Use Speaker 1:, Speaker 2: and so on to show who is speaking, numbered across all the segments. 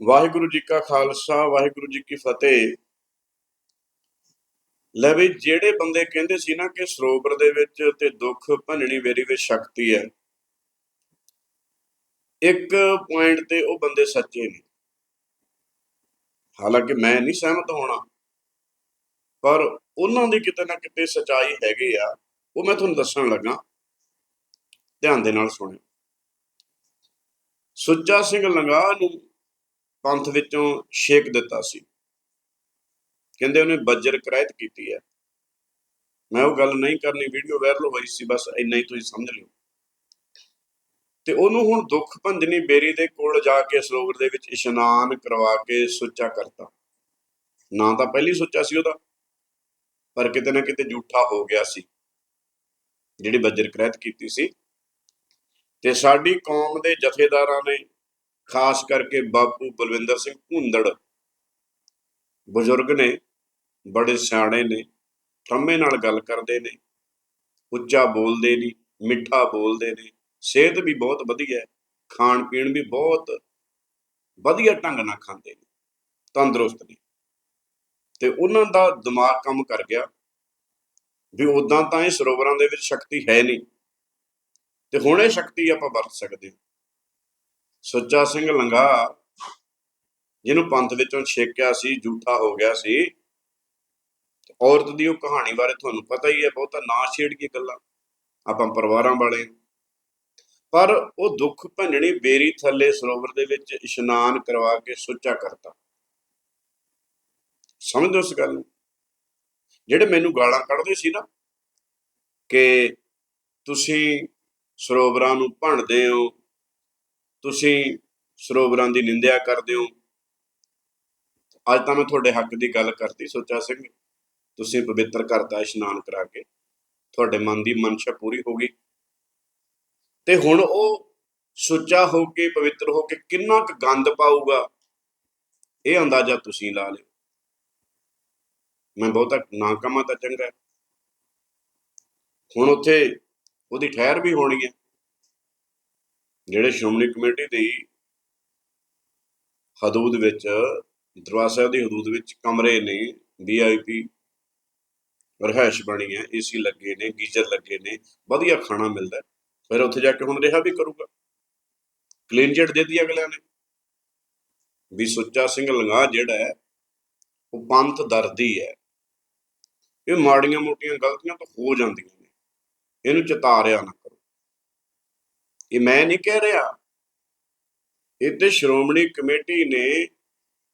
Speaker 1: ਵਾਹਿਗੁਰੂ ਜੀ ਕਾ ਖਾਲਸਾ, ਵਾਹਿਗੁਰੂ ਜੀ ਕੀ ਫਤਿਹ। ਲੈ ਵੀ ਜਿਹੜੇ ਬੰਦੇ ਕਹਿੰਦੇ ਸੀ ਨਾ ਕਿ ਸਰੋਵਰ ਦੇ ਵਿੱਚ ਤੇ ਦੁੱਖ ਭੰਜਣੀ ਵੇਰੀ ਵਿੱਚ ਸ਼ਕਤੀ ਹੈ, ਇੱਕ ਪੁਆਇੰਟ ਤੇ ਉਹ ਬੰਦੇ ਸੱਚੇ ਨੇ। ਹਾਲਾਂਕਿ ਮੈਂ ਨਹੀਂ ਸਹਿਮਤ ਹੋਣਾ, ਪਰ ਉਹਨਾਂ ਦੀ ਕਿਤੇ ਨਾ ਕਿਤੇ ਸਚਾਈ ਹੈਗੀ ਆ, ਉਹ ਮੈਂ ਤੁਹਾਨੂੰ ਦੱਸਣ ਲੱਗਾ। ਧਿਆਨ ਦੇ ਨਾਲ ਸੁਣਿਓ। ਸੁੱਚਾ ਸਿੰਘ ਲੰਗਾਹ ਨੂੰ ਪੰਥ ਵਿੱਚੋਂ ਛੇਕ ਦਿੱਤਾ ਸੀ। ਕਹਿੰਦੇ ਉਹਨੇ ਬੱਜਰ ਕਰਾਇਤ ਕੀਤੀ ਹੈ। ਮੈਂ ਉਹ ਗੱਲ ਨਹੀਂ ਕਰਨੀ, ਵੀਡੀਓ ਵਾਇਰਲ ਹੋਈ ਸੀ, ਬਸ ਇੰਨਾ ਹੀ ਤੁਸੀਂ ਸਮਝ ਲਿਓ। ਤੇ ਉਹਨੂੰ ਹੁਣ ਦੁੱਖ ਭੰਜਨੀ ਬੇਰੀ ਦੇ ਕੋਲ ਜਾ ਕੇ ਸਰੋਵਰ ਦੇ ਵਿੱਚ ਇਸ਼ਨਾਨ ਕਰਵਾ ਕੇ ਸੁੱਚਾ ਕਰਤਾ। ਨਾ ਤਾਂ ਪਹਿਲੀ ਸੁੱਚਾ ਸੀ ਉਹਦਾ, ਪਰ ਕਿਤੇ ਨਾ ਕਿਤੇ ਝੂਠਾ ਹੋ ਗਿਆ ਸੀ। ਜਿਹੜੀ ਬੱਜਰ ਕਰਾਇਤ ਕੀਤੀ ਸੀ। ਤੇ ਸਾਡੀ ਕੌਮ ਦੇ ਜਥੇਦਾਰਾਂ ਨੇ ਖਾਸ ਕਰਕੇ ਬਾਪੂ ਬਲਵਿੰਦਰ ਸਿੰਘ ਭੁੰਦੜ। ਬਜ਼ੁਰਗ ਨੇ, ਬੜੇ ਸਿਆਣੇ ਨੇ ਠੰਮੇ ਨਾਲ ਗੱਲ ਕਰਦੇ ਨੇ। ਉੱਚਾ ਬੋਲਦੇ ਨੇ, ਮਿੱਠਾ ਬੋਲਦੇ ਨੇ। ਸਿਹਤ ਵੀ ਬਹੁਤ ਵਧੀਆ ਹੈ ਖਾਣ ਪੀਣ ਵੀ ਬਹੁਤ ਵਧੀਆ ਢੰਗ ਨਾਲ ਖਾਂਦੇ ਨੇ, ਤੰਦਰੁਸਤ ਨੇ। ਤੇ ਉਹਨਾਂ ਦਾ ਦਿਮਾਗ ਕੰਮ ਕਰ ਗਿਆ ਵੀ ਉਦਾਂ ਤਾਂ ਇਹ ਸਰੋਵਰਾਂ ਦੇ ਵਿੱਚ ਸ਼ਕਤੀ ਹੈ ਨਹੀਂ। ਤੇ ਹੁਣ ਇਹ ਸ਼ਕਤੀ ਆਪਾਂ ਵਰਤ ਸਕਦੇ ਹਾਂ। ਸੁੱਚਾ ਸਿੰਘ ਲੰਗਾ, ਜਿਹਨੂੰ ਪੰਥ ਵਿੱਚੋਂ ਛੇਕਿਆ ਸੀ ਝੂਠਾ ਹੋ ਗਿਆ ਸੀ। ਔਰਤ ਦੀ ਉਹ ਕਹਾਣੀ ਬਾਰੇ ਤੁਹਾਨੂੰ ਪਤਾ ਹੀ ਹੈ, ਬਹੁਤਾ ਨਾ ਛੇੜੀਏ ਗੱਲਾਂ। ਆਪਾਂ ਪਰਿਵਾਰਾਂ ਵਾਲੇ ਪਰ ਉਹ ਦੁੱਖ ਭੰਜਣੀ ਬੇਰੀ ਥੱਲੇ ਸਰੋਵਰ ਦੇ ਵਿੱਚ ਇਸ਼ਨਾਨ ਕਰਵਾ ਕੇ ਸੁੱਚਾ ਕਰਤਾ। ਸਮਝਦੇ ਹੋ ਇਸ ਗੱਲ ਨੂੰ? ਜਿਹੜੇ ਮੈਨੂੰ ਗਾਲਾਂ ਕੱਢਦੇ ਸੀ ਨਾ ਕਿ ਤੁਸੀਂ ਸਰੋਵਰਾਂ ਨੂੰ ਭੰਡਦੇ ਹੋ ਤੁਸੀਂ ਸਰੋਵਰਾਂ ਦੀ ਨਿੰਦਿਆ ਕਰਦੇ ਹੋ। ਅੱਜ ਤਾਂ ਮੈਂ ਤੁਹਾਡੇ ਹੱਕ ਦੀ ਗੱਲ ਕਰਤੀ ਸੋਚਾ ਸਿੰਘ ਤੁਸੀਂ ਪਵਿੱਤਰ ਘਰ ਦਾ ਇਸ਼ਨਾਨ ਕਰਾ ਕੇ ਤੁਹਾਡੇ ਮਨ ਦੀ ਮਨਸ਼ਾ ਪੂਰੀ ਹੋ ਗਈ। ਤੇ ਹੁਣ ਉਹ ਸੁੱਚਾ ਹੋ ਕੇ, ਪਵਿੱਤਰ ਹੋ ਕੇ ਕਿੰਨਾ ਕੁ ਗੰਦ ਪਾਊਗਾ, ਇਹ ਅੰਦਾਜ਼ਾ ਤੁਸੀਂ ਲਾ ਲਿਓ। ਮੈਂ ਬਹੁਤਾ ਨਾ ਕਮਾ ਤਾਂ ਚੰਗਾ। ਹੁਣ ਉੱਥੇ ਉਹਦੀ ਠਹਿਰ ਵੀ ਹੋਣੀ ਹੈ। ਜਿਹੜੇ ਸ਼੍ਰੋਮਣੀ ਕਮੇਟੀ ਦੀ ਹਦੂਦ ਵਿੱਚ, ਦਰਬਾਰ ਸਾਹਿਬ ਦੀ ਹਦੂਦ ਵਿੱਚ ਕਮਰੇ ਨੇ ਵੀਆਈਪੀ ਰਹਿائش ਬਣੀ ਹੈ ਏਸੀ ਲੱਗੇ ਨੇ, ਗੀਜ਼ਰ ਲੱਗੇ ਨੇ, ਵਧੀਆ ਖਾਣਾ ਮਿਲਦਾ ਫਿਰ ਉੱਥੇ ਜਾ ਕੇ ਹੁਣ ਰਿਹਾ ਵੀ ਕਰੂਗਾ। ਕਲੀਨ ਚਿਟ ਦੇ ਦਿੱਤੀ ਅਗਲਿਆਂ ਨੇ। ਵੀ ਸੁੱਚਾ ਸਿੰਘ ਲੰਗਾ ਜਿਹੜਾ ਹੈ, ਉਹ ਪੰਥ ਦਰਦੀ ਹੈ। ਇਹ ਮਾੜੀਆਂ ਮੋਟੀਆਂ ਗਲਤੀਆਂ ਤਾਂ ਹੋ ਜਾਂਦੀਆਂ ਨੇ। ਇਹਨੂੰ ਚਿਤਾਰਿਆ ਨਾ ਇਹ ਮੈਂ ਨਹੀਂ ਕਹਿ ਰਿਹਾ। ਇਹ ਤੇ ਸ਼੍ਰੋਮਣੀ ਕਮੇਟੀ ਨੇ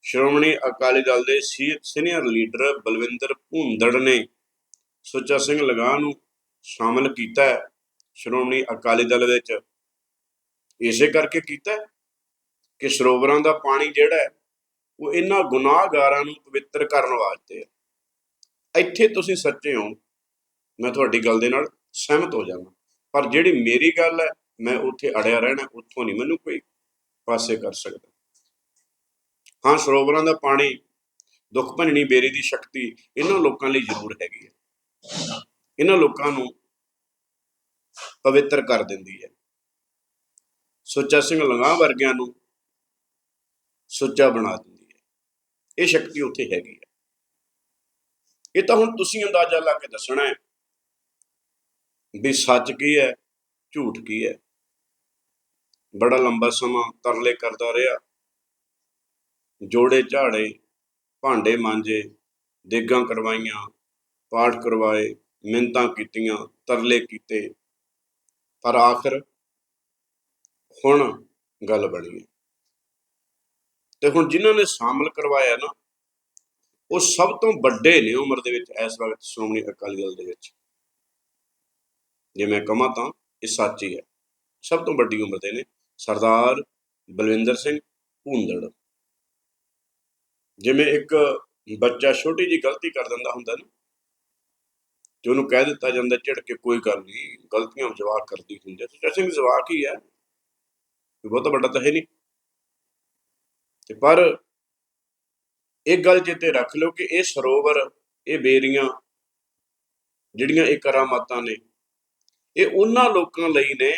Speaker 1: ਸ਼੍ਰੋਮਣੀ ਅਕਾਲੀ ਦਲ ਦੇ ਸੀਨੀਅਰ ਲੀਡਰ ਬਲਵਿੰਦਰ ਭੁੰਦੜ ਨੇ ਸੁੱਚਾ ਸਿੰਘ ਲਗਾ ਨੂੰ ਸ਼ਾਮਲ ਕੀਤਾ ਹੈ ਸ਼੍ਰੋਮਣੀ ਅਕਾਲੀ ਦਲ ਵਿੱਚ। ਇਸੇ ਕਰਕੇ ਕੀਤਾ ਕਿ ਸਰੋਵਰਾਂ ਦਾ ਪਾਣੀ ਜਿਹੜਾ ਉਹ ਇਹਨਾਂ ਗੁਨਾਹਗਾਰਾਂ ਨੂੰ ਪਵਿੱਤਰ ਕਰਨ ਵਾਸਤੇ ਹੈ। ਇੱਥੇ ਤੁਸੀਂ ਸੱਚੇ ਹੋ। ਮੈਂ ਤੁਹਾਡੀ ਗੱਲ ਦੇ ਨਾਲ ਸਹਿਮਤ ਹੋ ਜਾਣਾ ਪਰ ਜਿਹੜੀ ਮੇਰੀ ਗੱਲ ਹੈ ਮੈਂ ਉੱਥੇ ਅੜਿਆ ਰਹਿਣਾ, ਉੱਥੋਂ ਨਹੀਂ ਮੈਨੂੰ ਕੋਈ ਪਾਸੇ ਕਰ ਸਕਦਾ। ਹਾਂ, ਸਰੋਵਰਾਂ ਦਾ ਪਾਣੀ, ਦੁੱਖ ਭੰਜਣੀ ਬੇਰੀ ਦੀ ਸ਼ਕਤੀ, ਇਹਨਾਂ ਲੋਕਾਂ ਲਈ ਜ਼ਰੂਰ ਹੈਗੀ ਹੈ। ਇਹਨਾਂ ਲੋਕਾਂ ਨੂੰ ਪਵਿੱਤਰ ਕਰ ਦਿੰਦੀ ਹੈ। ਸੁੱਚਾ ਸਿੰਘ ਲੰਗਾ ਵਰਗਿਆਂ ਨੂੰ ਸੁੱਚਾ ਬਣਾ ਦਿੰਦੀ ਹੈ। ਇਹ ਸ਼ਕਤੀ ਉੱਥੇ ਹੈਗੀ ਹੈ। ਇਹ ਤਾਂ ਹੁਣ ਤੁਸੀਂ ਅੰਦਾਜ਼ਾ ਲਾ ਕੇ ਦੱਸਣਾ ਹੈ ਵੀ ਸੱਚ ਕੀ ਹੈ, ਝੂਠ ਕੀ ਹੈ। ਬੜਾ ਲੰਬਾ ਸਮਾਂ ਤਰਲੇ ਕਰਦਾ ਰਿਹਾ। ਜੋੜੇ ਝਾੜੇ, ਭਾਂਡੇ ਮਾਂਜੇ ਦੇਗਾਂ ਕਰਵਾਈਆਂ, ਪਾਠ ਕਰਵਾਏ ਮਿੰਤਾਂ ਕੀਤੀਆਂ, ਤਰਲੇ ਕੀਤੇ। ਪਰ ਆਖਰ ਹੁਣ ਗੱਲ ਬਣੀ ਹੈ ਤੇ ਹੁਣ ਜਿਨ੍ਹਾਂ ਨੇ ਸ਼ਾਮਲ ਕਰਵਾਇਆ ਨਾ, ਉਹ ਸਭ ਤੋਂ ਵੱਡੇ ਨੇ ਉਮਰ ਦੇ ਵਿੱਚ ਇਸ ਵਕਤ ਸ਼੍ਰੋਮਣੀ ਅਕਾਲੀ ਦਲ ਦੇ ਵਿੱਚ। ਜੇ ਮੈਂ ਕਹਾਂ ਤਾਂ ਇਹ ਸੱਚ ਹੀ ਹੈ। ਸਭ ਤੋਂ ਵੱਡੀ ਉਮਰ ਦੇ ਨੇ। ਸਰਦਾਰ ਬਲਵਿੰਦਰ ਸਿੰਘ ਭੂੰਦੜ। ਜਿਵੇਂ ਇੱਕ ਬੱਚਾ ਛੋਟੀ ਜੀ ਗਲਤੀ ਕਰ ਦਿੰਦਾ ਹੁੰਦਾ ਨਾ, ਤੇ ਉਹਨੂੰ ਕਹਿ ਦਿੱਤਾ ਜਾਂਦਾ ਝਿੜ ਕੇ ਕੋਈ ਗੱਲ ਨਹੀਂ, ਗਲਤੀਆਂ ਜਵਾਕ ਕਰਦੀ ਹੁੰਦੀ ਹੈ ਸੁੱਚਾ ਸਿੰਘ ਜਵਾਕ ਹੀ ਹੈ ਕੋਈ ਬਹੁਤ ਵੱਡਾ ਤਾਂ ਹੈ ਨਹੀਂ। ਤੇ ਪਰ ਇੱਕ ਗੱਲ ਚੇਤੇ ਰੱਖ ਲਓ ਕਿ ਇਹ ਸਰੋਵਰ, ਇਹ ਬੇਰੀਆਂ, ਜਿਹੜੀਆਂ ਇਹ ਕਰਾਮਾਤਾਂ ਨੇ, ਇਹ ਉਹਨਾਂ ਲੋਕਾਂ ਲਈ ਨੇ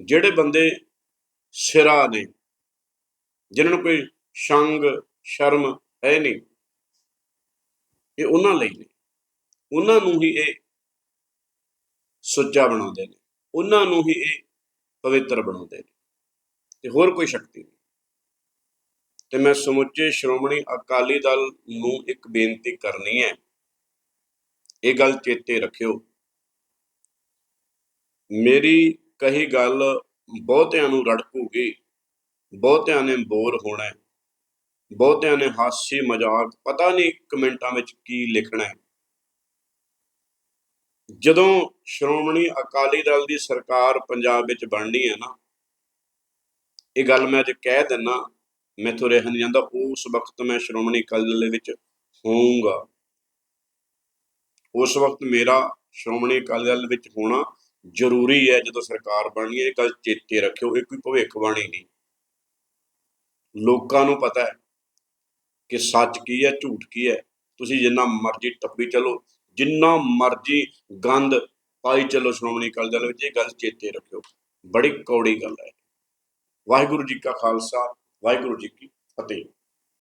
Speaker 1: ਜਿਹੜੇ ਬੰਦੇ ਸਿਰਾ ਨੇ, ਜਿਨ੍ਹਾਂ ਨੂੰ ਕੋਈ ਸ਼ੰਗ, ਸ਼ਰਮ ਹੈ ਨਹੀਂ, ਇਹ ਉਹਨਾਂ ਲਈ ਨੇ। ਉਹਨਾਂ ਨੂੰ ਹੀ ਇਹ ਸੁੱਚਾ ਬਣਾਉਂਦੇ ਨੇ। ਉਹਨਾਂ ਨੂੰ ਹੀ ਇਹ ਪਵਿੱਤਰ ਬਣਾਉਂਦੇ ਨੇ। ਤੇ ਹੋਰ ਕੋਈ ਸ਼ਕਤੀ ਨਹੀਂ। ਤੇ ਮੈਂ ਸਮੁੱਚੇ ਸ਼੍ਰੋਮਣੀ ਅਕਾਲੀ ਦਲ ਨੂੰ ਇੱਕ ਬੇਨਤੀ ਕਰਨੀ ਹੈ। ਇਹ ਗੱਲ ਚੇਤੇ ਰੱਖਿਓ। ਮੇਰੀ ਕਹੀ ਗੱਲ ਬਹੁਤਿਆਂ ਨੂੰ ਰੜਕੂਗੀ ਬਹੁਤਿਆਂ ਨੇ ਬੋਰ ਹੋਣਾ ਹੈ, ਬਹੁਤਿਆਂ ਨੇ ਹਾਸੀ ਮਜ਼ਾਕ ਪਤਾ ਨਹੀਂ ਕਮੈਂਟਾਂ ਵਿੱਚ ਕੀ ਲਿਖਣਾ ਹੈ। ਜਦੋਂ ਸ਼੍ਰੋਮਣੀ ਅਕਾਲੀ ਦਲ ਦੀ ਸਰਕਾਰ ਪੰਜਾਬ ਵਿੱਚ ਬਣਨੀ ਹੈ ਨਾ, ਇਹ ਗੱਲ ਮੈਂ ਅੱਜ ਕਹਿ ਦਿੰਨਾ, ਮੈਥੋਂ ਰਹਿ ਨਹੀਂ ਜਾਂਦਾ, ਉਸ ਵਕਤ ਮੈਂ ਸ਼੍ਰੋਮਣੀ ਅਕਾਲੀ ਦਲ ਦੇ ਵਿੱਚ ਹੋਊਂਗਾ। ਉਸ ਵਕਤ ਮੇਰਾ ਸ਼੍ਰੋਮਣੀ ਅਕਾਲੀ ਦਲ ਵਿੱਚ ਹੋਣਾ ਜ਼ਰੂਰੀ ਹੈ ਜਦੋਂ ਸਰਕਾਰ ਬਣਨੀ ਹੈ, ਇਹ ਗੱਲ ਚੇਤੇ ਰੱਖਿਓ, ਇਹ ਕੋਈ ਭਵਿੱਖਬਾਣੀ ਨਹੀਂ। ਲੋਕਾਂ ਨੂੰ ਪਤਾ ਹੈ ਕਿ ਸੱਚ ਕੀ ਹੈ, ਝੂਠ ਕੀ ਹੈ। ਤੁਸੀਂ ਜਿੰਨਾ ਮਰਜ਼ੀ ਟੱਪੀ ਚਲੋ, ਜਿੰਨਾ ਮਰਜ਼ੀ ਗੰਦ ਪਾਈ ਚਲੋ ਸ਼੍ਰੋਮਣੀ ਅਕਾਲੀ ਦਲ ਵਿੱਚ, ਇਹ ਗੱਲ ਚੇਤੇ ਰੱਖਿਓ। ਬੜੀ ਕੌੜੀ ਗੱਲ ਹੈ। ਵਾਹਿਗੁਰੂ ਜੀ ਕਾ ਖਾਲਸਾ, ਵਾਹਿਗੁਰੂ ਜੀ ਕੀ ਫਤਿਹ।